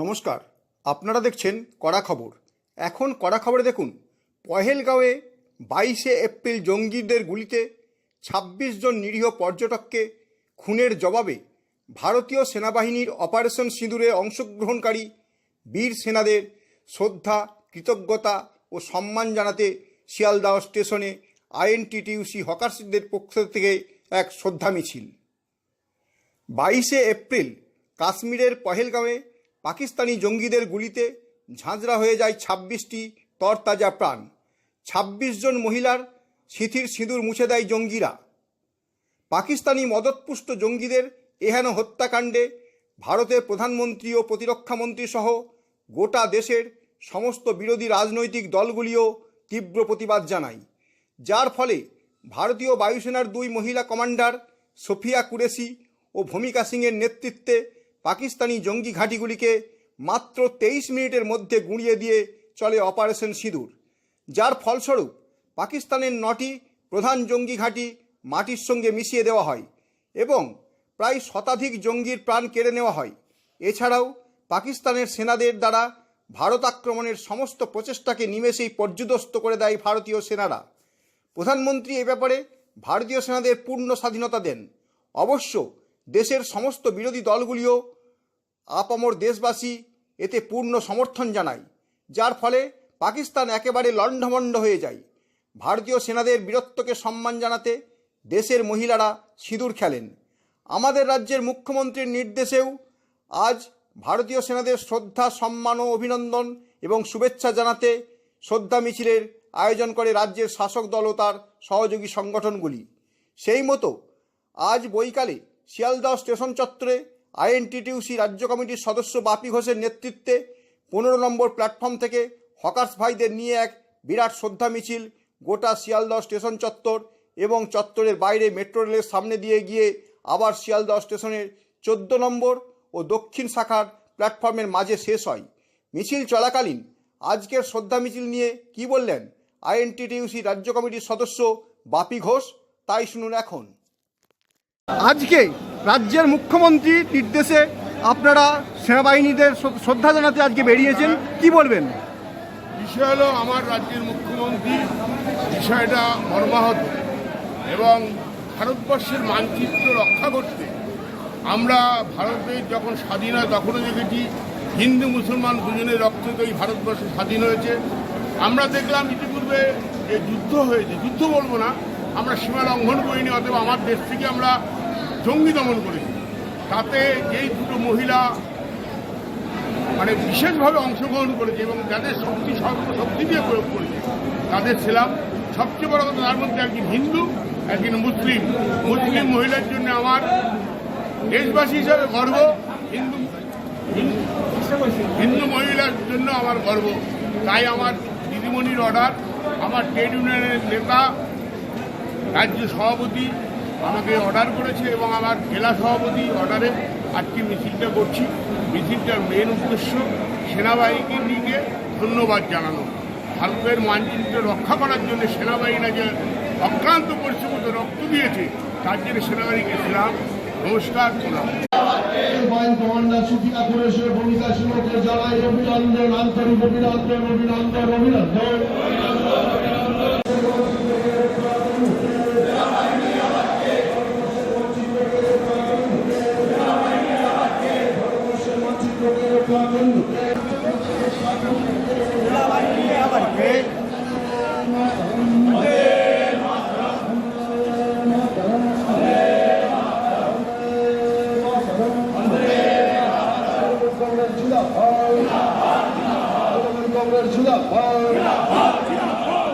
নমস্কার, আপনারা দেখছেন কড়া খবর। এখন কড়া খবরে দেখুন, পহেলগাঁওয়ে বাইশে এপ্রিল জঙ্গিদের গুলিতে ২৬ জন নিরীহ পর্যটককে খুনের জবাবে ভারতীয় সেনাবাহিনীর অপারেশন সিঁদুরে অংশগ্রহণকারী বীর সেনাদের শ্রদ্ধা, কৃতজ্ঞতা ও সম্মান জানাতে শিয়ালদাহ স্টেশনে আইএনটিটিউসি হকারসদের পক্ষ থেকে এক শ্রদ্ধা মিছিল। বাইশে এপ্রিল কাশ্মীরের পহেলগাঁওয়ে পাকিস্তানি জঙ্গিদের গুলিতে ঝাঁঝরা হয়ে যায় ছাব্বিশটি তরতাজা প্রাণ। ছাব্বিশ জন মহিলার সিথির সিঁদুর মুছে দেয় জঙ্গিরা। পাকিস্তানি মদতপুষ্ট জঙ্গিদের এহেন হত্যাকাণ্ডে ভারতের প্রধানমন্ত্রী ও প্রতিরক্ষামন্ত্রী সহ গোটা দেশের সমস্ত বিরোধী রাজনৈতিক দলগুলিও তীব্র প্রতিবাদ জানায়। যার ফলে ভারতীয় বায়ুসেনার দুই মহিলা কমান্ডার সোফিয়া কুরেশি ও ভূমিকা সিংয়ের নেতৃত্বে পাকিস্তানি জঙ্গি ঘাঁটিগুলিকে মাত্র তেইশ মিনিটের মধ্যে গুঁড়িয়ে দিয়ে চলে অপারেশন সিঁদুর। যার ফলস্বরূপ পাকিস্তানের নটি প্রধান জঙ্গি ঘাঁটি মাটির সঙ্গে মিশিয়ে দেওয়া হয় এবং প্রায় শতাধিক জঙ্গির প্রাণ কেড়ে নেওয়া হয়। এছাড়াও পাকিস্তানের সেনাদের দ্বারা ভারত আক্রমণের সমস্ত প্রচেষ্টাকে নিমেষেই পর্যুদস্ত করে দেয় ভারতীয় সেনারা। প্রধানমন্ত্রী এ ব্যাপারে ভারতীয় সেনাদের পূর্ণ স্বাধীনতা দেন। অবশ্য দেশের সমস্ত বিরোধী দলগুলিও আপামর দেশবাসী, এতে পূর্ণ সমর্থন জানায় যার ফলে পাকিস্তান একেবারে লণ্ডভণ্ড হয়ে যায়। ভারতীয় সেনাদের বীরত্বকে সম্মান জানাতে দেশের মহিলারা সিঁদুর খেলেন। আমাদের রাজ্যের মুখ্যমন্ত্রীর নির্দেশেও আজ ভারতীয় সেনাদের শ্রদ্ধা, সম্মান ও অভিনন্দন এবং শুভেচ্ছা জানাতে শ্রদ্ধা মিছিলের আয়োজন করে রাজ্যের শাসক দল ও তার সহযোগী সংগঠনগুলি। সেই মতো আজ বৈকালে শিয়ালদহ স্টেশন চত্বরে আইএনটিটিউসি রাজ্য কমিটির সদস্য বাপি ঘোষের নেতৃত্বে পনেরো নম্বর প্ল্যাটফর্ম থেকে হকার্স ভাইদের নিয়ে এক বিরাট শ্রদ্ধা মিছিল গোটা শিয়ালদহ স্টেশন চত্বর এবং চত্বরের বাইরে মেট্রো রেলের সামনে দিয়ে গিয়ে আবার শিয়ালদহ স্টেশনের চোদ্দ নম্বর ও দক্ষিণ শাখার প্ল্যাটফর্মের মাঝে শেষ হয়। মিছিল চলাকালীন আজকের শ্রদ্ধা মিছিল নিয়ে কি বললেন আইএনটিটিউসি রাজ্য কমিটির সদস্য বাপি ঘোষ? তাই শুনুন এখন। আজকে রাজ্যের মুখ্যমন্ত্রী নির্দেশে আপনারা সেনাবাহিনীদের শ্রদ্ধা জানাতে আজকে বেরিয়েছেন। কি বলবেন? বিষয় হলো আমার রাজ্যের মুখ্যমন্ত্রী বিষয়টা মর্মাহত এবং ভারতবর্ষের মানচিত্র রক্ষা করতে আমরা ভারতের যখন স্বাধীন হয় তখনও দেখেছি হিন্দু, মুসলমান দুজনের রক্ততে এই ভারতবর্ষ স্বাধীন হয়েছে। আমরা দেখলাম ইতিপূর্বে যে যুদ্ধ হয়েছে। যুদ্ধ বলব না, আমরা সীমা লঙ্ঘন করিনি অথবা আমার দেশ থেকে আমরা জঙ্গি দমন করেছে তাতে যেই দুটো মহিলা মানে বিশেষভাবে অংশগ্রহণ করেছে এবং যাদের শক্তি সর্বশক্তি দিয়ে প্রয়োগ করেছে, তাদের ছিলাম। সবচেয়ে বড় কথা তার মধ্যে একজন হিন্দু, একজন মুসলিম। মুসলিম মহিলার জন্য আমার দেশবাসী হিসাবে গর্ব। হিন্দু, হিন্দু- মহিলার জন্য আমার গর্ব। তাই আমার দিদিমণির অর্ডার, আমার ট্রেড ইউনিয়নের নেতা, রাজ্য সভাপতি আমাকে অর্ডার করেছে এবং আমার জেলা সভাপতি অর্ডারে আজকে মিছিলটা করছি। মিছিলটার মেন উদ্দেশ্য সেনাবাহিনীকে ধন্যবাদ জানানো। ভারতের মানচিত্র রক্ষা করার জন্য সেনাবাহিনী যে অক্লান্ত পরিশ্রমতে রক্ত দিয়েছে, তার জন্য সেনাবাহিনীকে ছিলাম নমস্কার, প্রণাম। ভূমিকা অভিনন্দন অভিনন্দন অভিনন্দন অভিনন্দন।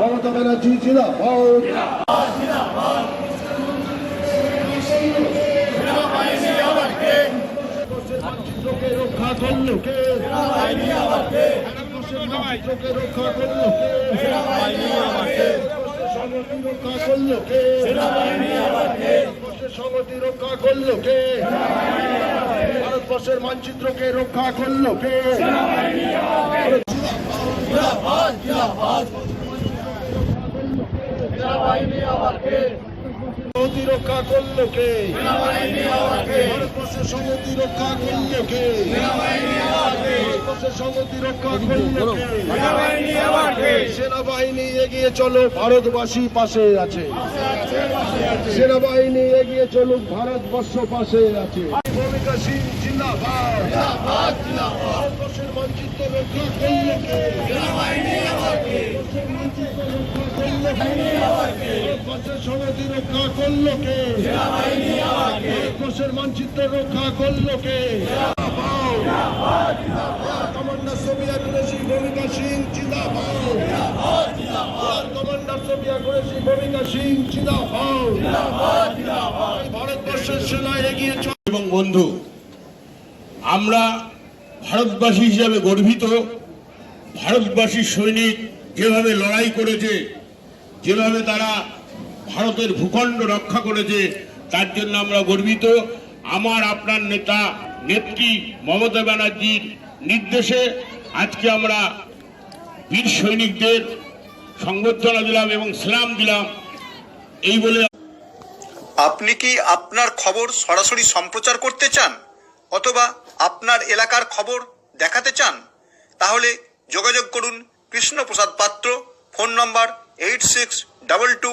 মমতা ব্যানার্জি জিন্দাবাদ রক্ষা করল কে ভারতবর্ষের মানচিত্রকে রক্ষা করল। কে সংহতি রক্ষা করল। কে ভারতবর্ষের সংহতি রক্ষা করল কে? ভারতবর্ষের মানচিত্রকে রক্ষা করল কে? সংহতি রক্ষা করল কে? ভারতবর্ষের সংহতি রক্ষা করল কে? ভারতবর্ষের সংহতি রক্ষা কে? সেনাবাহিনী এগিয়ে চলো ভারতবাসী পাশে আছে। সেনাবাহিনী এগিয়ে চলুক, ভারতবর্ষ পাশে আছে। ভারতবর্ষের মানচিত্র রক্ষা কে? করল রক্ষা করল কে? ভারতবর্ষের মানচিত্র রক্ষা করল কে? কমান্ডার সোভিয়া কুরেশি ভূমিকা সিং জিন্দাবাদ। কমান্ডার সোভিয়া কুরেশি ভূমিকা সিং জিন্দাবাদ। ভারতবর্ষের সেনা এগিয়ে চল। এবং বন্ধু আমরা ভারতবাসী হিসাবে গর্বিত। ভারতবাসী সৈনিক যেভাবে লড়াই করেছে যেভাবে তারা ভারতের ভূখণ্ড রক্ষা করেছে, তার জন্য আমরা গর্বিত। আমার, আপনার নেতা, নেত্রী মমতা ব্যানার্জির নির্দেশে আজকে আমরা বীর সৈনিকদের সংবর্ধনা দিলাম এবং সালাম দিলাম। এই বলে আপনি কি আপনার খবর সরাসরি সম্প্রচার করতে চান অথবা আপনার এলাকার খবর দেখাতে চান? তাহলে যোগাযোগ করুন Krishnaprasad Patra, phone number eight six double two